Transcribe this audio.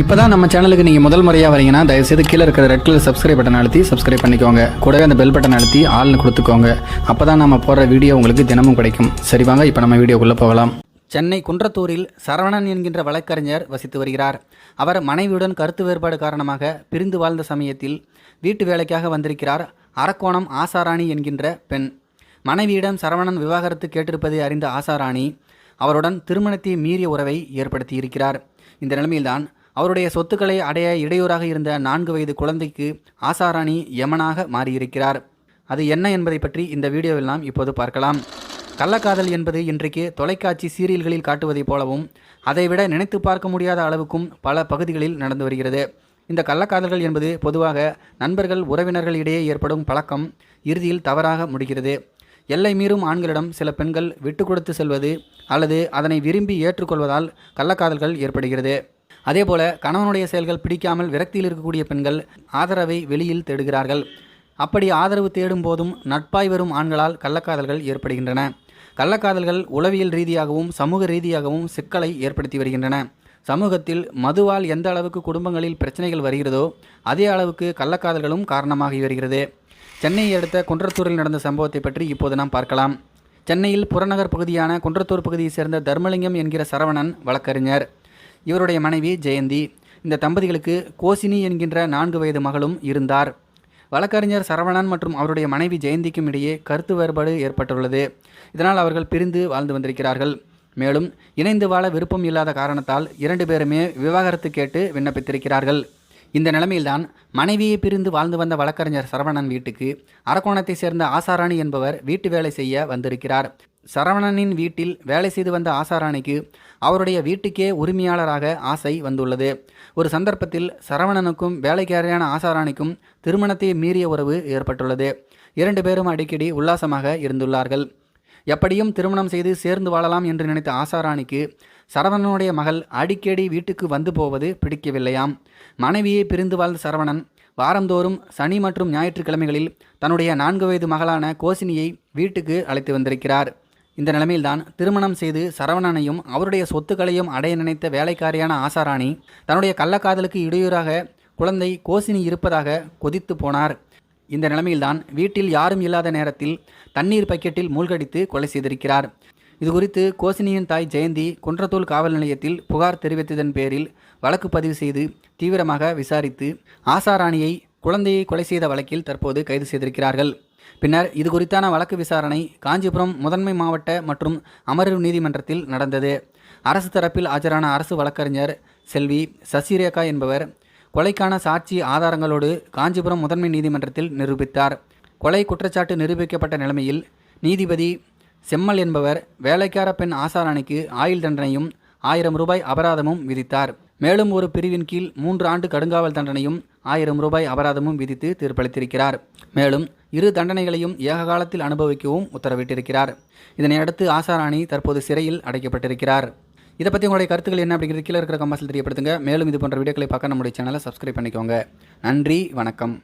இப்போ தான் நம்ம சேனலுக்கு நீங்கள் முதல் முறையாக வரீங்கன்னா தயவுசெய்து கீழே இருக்கிற ரெட் கலர் சப்ஸ்கிரைப் பட்டன் அழுத்தி சப்ஸ்கிரைப் பண்ணிக்கோங்க. கூடவே அந்த பெல் பட்டன் அழுத்தி ஆள்னு கொடுத்துக்கோங்க. அப்போ தான் நம்ம போடுற வீடியோ உங்களுக்கு தினமும் கிடைக்கும். சரி வாங்க இப்போ நம்ம வீடியோக்குள்ளே போகலாம். சென்னை குன்றத்தூரில் சரவணன் என்கின்ற வழக்கறிஞர் வசித்து வருகிறார். அவர் மனைவியுடன் கருத்து வேறுபாடு காரணமாக பிரிந்து வாழ்ந்த சமயத்தில் வீட்டு வேலைக்காக வந்திருக்கிறார் அரக்கோணம் ஆசாராணி என்கின்ற பெண். மனைவியிடம் சரவணன் விவாகரத்து கேட்டிருப்பதை அறிந்த ஆசாராணி அவருடன் திருமணத்தை மீறிய உறவை ஏற்படுத்தி இருக்கிறார் இந்த நிலைமையில்தான் அவருடைய சொத்துக்களை அடைய இடையூறாக இருந்த நான்கு வயது குழந்தைக்கு ஆசாராணி யமனாக மாறியிருக்கிறார். அது என்ன என்பதை பற்றி இந்த வீடியோவில் நாம் இப்போது பார்க்கலாம். கள்ளக்காதல் என்பது இன்றைக்கு தொலைக்காட்சி சீரியல்களில் காட்டுவதைப் போலவும் அதைவிட நினைத்து பார்க்க முடியாத அளவுக்கும் பல பகுதிகளில் நடந்து வருகிறது. இந்த கள்ளக்காதல்கள் என்பது பொதுவாக நண்பர்கள் உறவினர்கள் இடையே ஏற்படும் பழக்கம் இறுதியில் தவறாக முடிகிறது. எல்லை மீறும் ஆண்களிடம் சில பெண்கள் விட்டு கொடுத்து செல்வது அல்லது அதனை விரும்பி ஏற்றுக்கொள்வதால் கள்ளக்காதல்கள் ஏற்படுகிறது. அதேபோல கணவனுடைய செயல்கள் பிடிக்காமல் விரக்தியில் இருக்கக்கூடிய பெண்கள் ஆதரவை வெளியில் தேடுகிறார்கள். அப்படி ஆதரவு தேடும் போதும் நட்பாய் வரும் ஆண்களால் கள்ளக்காதல்கள் ஏற்படுகின்றன. கள்ளக்காதல்கள் உளவியல் ரீதியாகவும் சமூக ரீதியாகவும் சிக்கலை ஏற்படுத்தி வருகின்றன. சமூகத்தில் மதுவால் எந்த அளவுக்கு குடும்பங்களில் பிரச்சனைகள் வருகிறதோ அதே அளவுக்கு கள்ளக்காதல்களும் காரணமாகி வருகிறது. சென்னையை அடுத்த குன்றத்தூரில் நடந்த சம்பவத்தை பற்றி இப்போது நாம் பார்க்கலாம். சென்னையில் புறநகர் பகுதியான குன்றத்தூர் பகுதியைச் சேர்ந்த தர்மலிங்கம் என்கிற சரவணன் வழக்கறிஞர். இவருடைய மனைவி ஜெயந்தி. இந்த தம்பதிகளுக்கு கோசினி என்கின்ற நான்கு வயது மகளும் இருந்தார். வழக்கறிஞர் சரவணன் மற்றும் அவருடைய மனைவி ஜெயந்திக்கும் இடையே கருத்து வேறுபாடு ஏற்பட்டுள்ளது. இதனால் அவர்கள் பிரிந்து வாழ்ந்து வந்திருக்கிறார்கள். மேலும் இணைந்து வாழ விருப்பம் இல்லாத காரணத்தால் இரண்டு பேருமே விவாகரத்து கேட்டு விண்ணப்பித்திருக்கிறார்கள். இந்த நிலைமையில்தான் மனைவியை பிரிந்து வாழ்ந்து வந்த வழக்கறிஞர் சரவணன் வீட்டுக்கு அரக்கோணத்தை சேர்ந்த ஆசாராணி என்பவர் வீட்டு வேலை செய்ய வந்திருக்கிறார். சரவணனின் வீட்டில் வேலை செய்து வந்த ஆசாராணிக்கு அவருடைய வீட்டுக்கே உரிமையாளராக ஆசை வந்துள்ளது. ஒரு சந்தர்ப்பத்தில் சரவணனுக்கும் வேலைக்காரியான ஆசாராணிக்கும் திருமணத்தை மீறிய உறவு ஏற்பட்டுள்ளது. இரண்டு பேரும் அடிக்கடி உல்லாசமாக இருந்துள்ளார்கள். எப்படியும் திருமணம் செய்து சேர்ந்து வாழலாம் என்று நினைத்த ஆசாராணிக்கு சரவணனுடைய மகள் அடிக்கடி வீட்டுக்கு வந்து போவது பிடிக்கவில்லையாம். மனைவியை பிரிந்து வாழ்ந்த சரவணன் வாரந்தோறும் சனி மற்றும் ஞாயிற்றுக்கிழமைகளில் தன்னுடைய நான்கு வயது மகளான கோசினியை வீட்டுக்கு அழைத்து வந்திருக்கிறார். இந்த நிலைமையில்தான் திருமணம் செய்து சரவணனையும் அவருடைய சொத்துக்களையும் அடைய நினைத்த வேலைக்காரியான ஆசாராணி தன்னுடைய கள்ளக்காதலுக்கு இடையூறாக குழந்தை கோசினி இருப்பதாக கொதித்து போனார். இந்த நிலைமையில்தான் வீட்டில் யாரும் இல்லாத நேரத்தில் தண்ணீர் பக்கெட்டில் மூழ்கடித்து கொலை செய்திருக்கிறார். இதுகுறித்து கோசினியின் தாய் ஜெயந்தி குன்றத்தூள் காவல் நிலையத்தில் புகார் தெரிவித்ததன் பேரில் வழக்கு பதிவு செய்து தீவிரமாக விசாரித்து ஆசாராணியை குழந்தையை கொலை செய்த வழக்கில் தற்போது கைது செய்திருக்கிறார்கள். பின்னர் இது குறித்தான வழக்கு விசாரணை காஞ்சிபுரம் முதன்மை மாவட்ட மற்றும் அமர்வு நீதிமன்றத்தில் நடந்தது. அரசு தரப்பில் ஆஜரான அரசு வழக்கறிஞர் செல்வி சசிரேகா என்பவர் கொலைக்கான சாட்சி ஆதாரங்களோடு காஞ்சிபுரம் முதன்மை நீதிமன்றத்தில் நிரூபித்தார். கொலை குற்றச்சாட்டு நிரூபிக்கப்பட்ட நிலைமையில் நீதிபதி செம்மல் என்பவர் வேலைக்கார பெண் ஆசாராணிக்கு ஆயுள் தண்டனையும் ஆயிரம் ரூபாய் அபராதமும் விதித்தார். மேலும் ஒரு பிரிவின் கீழ் மூன்று ஆண்டு கடுங்காவல் தண்டனையும் ஆயிரம் ரூபாய் அபராதமும் விதித்து தீர்ப்பளித்திருக்கிறார். மேலும் இரு தண்டனைகளையும் ஏக காலத்தில் அனுபவிக்கவும் உத்தரவிட்டிருக்கிறார். இதனையடுத்து ஆசாராணி தற்போது சிறையில் அடைக்கப்பட்டிருக்கிறார். இதை பற்றி உங்களுடைய கருத்துக்கள் என்ன அப்படிங்கிறது கீழே இருக்கிற கம்பாசில் தெரியப்படுத்துங்க. மேலும் இது போன்ற வீடியோக்களை பார்க்க நம்முடைய சேனலை சப்ஸ்கிரைப் பண்ணிக்கோங்க. நன்றி வணக்கம்.